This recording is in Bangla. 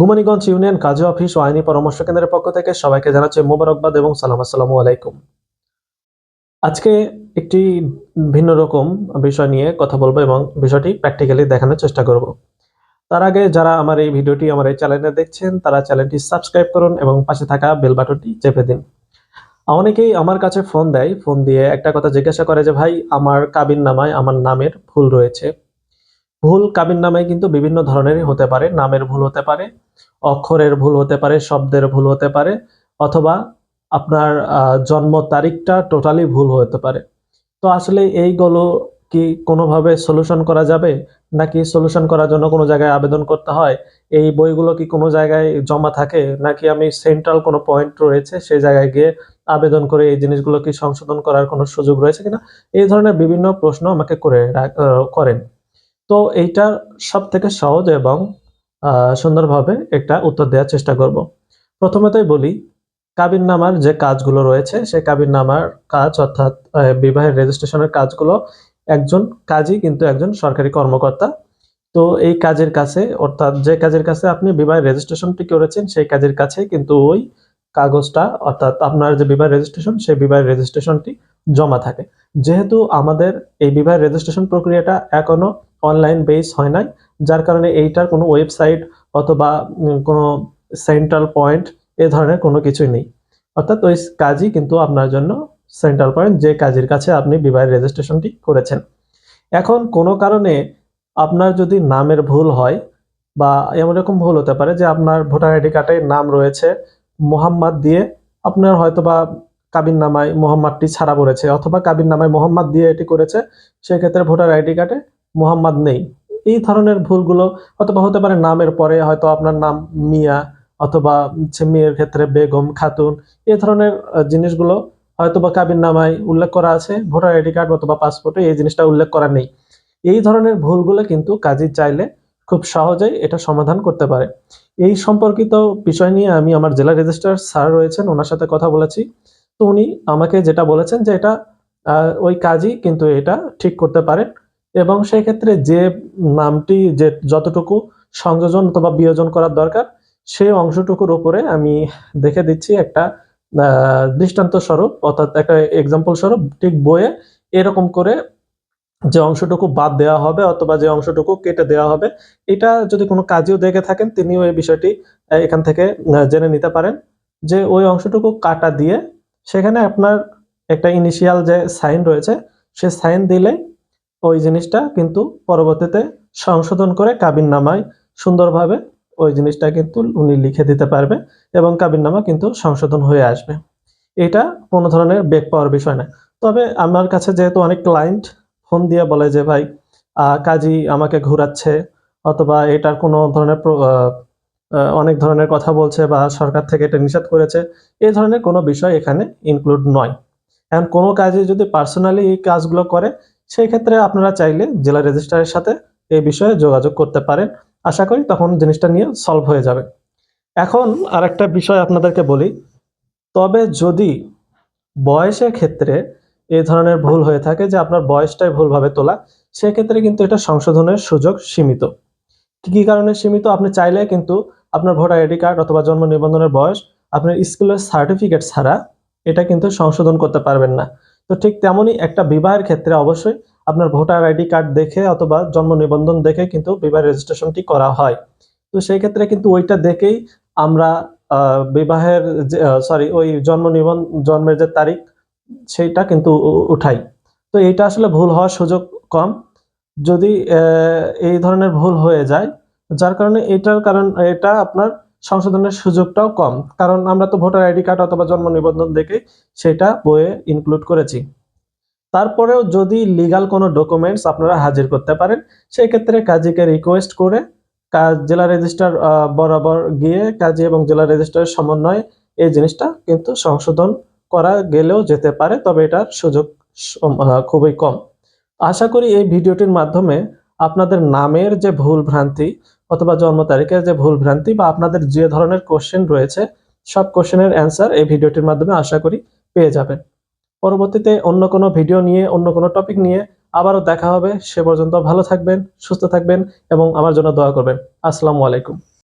গুমানীগঞ্জ ইউনিয়ন কাজী অফিস ও আইনি পরামর্শ কেন্দ্রের পক্ষ থেকে সবাইকে জানাচ্ছি মোবারকবাদ এবং সালাম। আসসালামু আলাইকুম। আজকে একটি ভিন্ন রকম বিষয় নিয়ে কথা বলব এবং বিষয়টি প্র্যাকটিক্যালি দেখানোর চেষ্টা করব। তার আগে যারা আমার এই ভিডিওটি আমার এই চ্যানেলে দেখছেন, তারা চ্যানেলটি সাবস্ক্রাইব করুন এবং পাশে থাকা বেল বাটনটি চেপে দিন। অনেকেই আমার কাছে ফোন দেয় ফোন দিয়ে একটা কথা জিজ্ঞাসা করে যে, ভাই, আমার কাবিন নামায়, আমার নামের ভুল রয়েছে। ভুল কাবিন নামে কিন্তু বিভিন্ন ধরনেরই হতে পারে, নামের ভুল হতে পারে, অক্ষরের ভুল হতে পারে, শব্দের ভুল হতে পারে, অথবা আপনার জন্ম তারিখটা টোটালি ভুল হতে পারে। তো আসলে এইগুলো কি কোনোভাবে সলিউশন করা যাবে? নাকি সলিউশন করার জন্য কোনো জায়গায় আবেদন করতে হয়? এই বইগুলো কি কোনো জায়গায় জমা থাকে? নাকি আমি সেন্ট্রাল কোনো পয়েন্ট রয়েছে, সেই জায়গায় গিয়ে আবেদন করে এই জিনিসগুলো কি সংশোধন করার কোনো সুযোগ রয়েছে কিনা? এই ধরনের বিভিন্ন প্রশ্ন আমাকে করে করেন। তো এইটা সব থেকে সহজ এবং সুন্দরভাবে একটা উত্তর দেওয়ার চেষ্টা করব। প্রথমতই বলি কাবিন নামার যে কাজগুলো রয়েছে, সেই কাবিন নামার কাজ অর্থাৎ বিবাহের রেজিস্ট্রেশনের কাজগুলো একজন কাজই কিন্তু একজন সরকারি কর্মকর্তা। তো এই কাজের কাছে, অর্থাৎ যে কাজের কাছে আপনি বিবাহের রেজিস্ট্রেশনটি করেছেন, সেই কাজের কাছে কিন্তু ওই কাগজটা, অর্থাৎ আপনার যে বিবাহ রেজিস্ট্রেশন সেই বিবাহ রেজিস্ট্রেশনটি জমা থাকে। যেহেতু আমাদের এই বিবাহ রেজিস্ট্রেশন প্রক্রিয়াটা এখনও অনলাইন বেস হয় নাই, যার কারণে এইটার কোনো ওয়েবসাইট অথবা কোনো সেন্ট্রাল পয়েন্ট এ ধরনের কোনো কিছুই নেই। অর্থাৎ ওই কাজই কিন্তু আপনার জন্য সেন্ট্রাল পয়েন্ট যে কাজের কাছে আপনি বিবাহের রেজিস্ট্রেশনটি করেছেন। এখন কোনো কারণে আপনার যদি নামের ভুল হয়, বা এমন এরকম ভুল হতে পারে যে আপনার ভোটার আইডি কার্ডে নাম রয়েছে, মোহাম্মদ দিয়ে আপনার হয়তো বা কাবিন নামায় মোহাম্মদটি ছাড়া পড়েছে, অথবা কাবিন নামায় মোহাম্মদ দিয়ে এটি করেছে, সেক্ষেত্রে ভোটার আইডি কার্ডে মোহাম্মদ নেই। এই ধরনের ভুলগুলো অথবা হতে পারে নামের পরে হয়তো আপনার নাম মিয়া অথবা মেয়ের ক্ষেত্রে বেগম, খাতুন এই ধরনের জিনিসগুলো হয়তো বা কাবিন নামায় উল্লেখ করা আছে, ভোটার আইডি কার্ড অথবা পাসপোর্টে এই জিনিসটা উল্লেখ করা নেই। এই ধরনের ভুলগুলো কিন্তু কাজী চাইলে খুব সহজেই এটা সমাধান করতে পারে। এই সম্পর্কিত বিষয় নিয়ে আমি আমার জেলা রেজিস্ট্রার স্যার রয়েছেন, ওনার সাথে কথা বলেছি। তো উনি আমাকে যেটা বলেছেন যে এটা ওই কাজই কিন্তু এটা ঠিক করতে পারেন। এবং সেই ক্ষেত্রে যে নামটি, যে যতটুকু সংযোজন অথবা বিয়োজন করার দরকার সেই অংশটুকুর উপরে আমি দেখে দিচ্ছি একটা দৃষ্টান্ত স্বরূপ, অর্থাৎ একটা এক্সাম্পল স্বরূপ, ঠিক বইয়ে এরকম করে যে অংশটুকু বাদ দেওয়া হবে অথবা যে অংশটুকু কেটে দেওয়া হবে, এটা যদি কোনো কাজেও দেখে থাকেন, তিনিও এই বিষয়টি এখান থেকে জেনে নিতে পারেন যে ওই অংশটুকু কাটা দিয়ে সেখানে আপনার একটা ইনিশিয়াল যে সাইন রয়েছে, সে সাইন দিলে ওই জিনিসটা কিন্তু পরবর্তীতে সংশোধন করে কাবিন নামায় সুন্দরভাবে ওই জিনিসটা কিন্তু উনি লিখে দিতে পারবে এবং কাবিন নামা কিন্তু সংশোধন হয়ে আসবে। এটা কোনো ধরনের বেগ পাওয়ার বিষয় না। তবে আমার কাছে যেহেতু অনেক ক্লায়েন্ট ফোন দিয়ে বলে যে, ভাই কাজী আমাকে ঘুরাচ্ছে অথবা এটার কোনো ধরনের অনেক ধরনের কথা বলছে বা সরকার থেকে এটা নিষেধ করেছে এই ধরনের কোনো বিষয় এখানে ইনক্লুড নয়। এখন কোনো কাজে যদি পার্সোনালি এই কাজগুলো করে সেই ক্ষেত্রে আপনারা চাইলে জেলা রেজিস্ট্রারের সাথে এই বিষয়ে যোগাযোগ করতে পারেন। আশা করি তখন জিনিসটা নিয়ে সলভ হয়ে যাবে। এখন আরেকটা বিষয় আপনাদেরকে বলি, তবে যদি বয়সের ক্ষেত্রে এই ধরনের ভুল হয়ে থাকে যে আপনার বয়সটাই ভুলভাবে তোলা, সেক্ষেত্রে কিন্তু এটা সংশোধনের সুযোগ সীমিত। কি কি কারণে সীমিত? আপনি চাইলে কিন্তু আপনার ভোটার আইডি কার্ড অথবা জন্ম নিবন্ধনের বয়স, আপনার স্কুলের সার্টিফিকেট ছাড়া এটা কিন্তু সংশোধন করতে পারবেন না। তো ঠিক তেমনই একটা বিবাহের ক্ষেত্রে অবশ্যই আপনার ভোটার আইডি কার্ড দেখে অথবা জন্ম নিবন্ধন দেখে কিন্তু বিবাহ রেজিস্ট্রেশনটি করা হয়। তো সেই ক্ষেত্রে কিন্তু ওইটা দেখেই আমরা বিবাহের সরি ওই জন্ম নিবন্ধ, জন্মের যে তারিখ সেইটা কিন্তু উঠাই। তো এটা আসলে ভুল হওয়ার সুযোগ কম। যদি এই ধরনের ভুল হয়ে যায়, যার কারণে এটার কারণ, এটা আপনার সংশোধনের সুযোগটাও কম। কারণ আমরা তো ভোটার আইডি কার্ড অথবা জন্ম নিবন্ধন দেখে সেটা বইয়ে ইনক্লুড করেছি। তারপরেও যদি লিগাল কোনো ডকুমেন্টস আপনারা হাজির করতে পারেন সেই ক্ষেত্রে কাজীকে রিকোয়েস্ট করে কাজ জেলা রেজিস্ট্রার বরাবর গিয়ে কাজী এবং জেলা রেজিস্ট্রারের সমন্বয়ে এই জিনিসটা কিন্তু সংশোধন করা গেলেও যেতে পারে, তবে এটার সুযোগ খুবই কম। আশা করি এই ভিডিওটির মাধ্যমে আপনাদের নামের যে ভুল ভ্রান্তি অথবা জন্ম তারিখের যে ভুল ভ্রান্তি বা আপনাদের যে ধরনের কোশ্চেন রয়েছে, সব কোশ্চেনের অ্যান্সার এই ভিডিওটির মাধ্যমে আশা করি পেয়ে যাবেন। পরবর্তীতে অন্য কোনো ভিডিও নিয়ে, অন্য কোনো টপিক নিয়ে আবারও দেখা হবে। সে পর্যন্ত ভালো থাকবেন, সুস্থ থাকবেন এবং আমার জন্য দোয়া করবেন। আসসালামু আলাইকুম।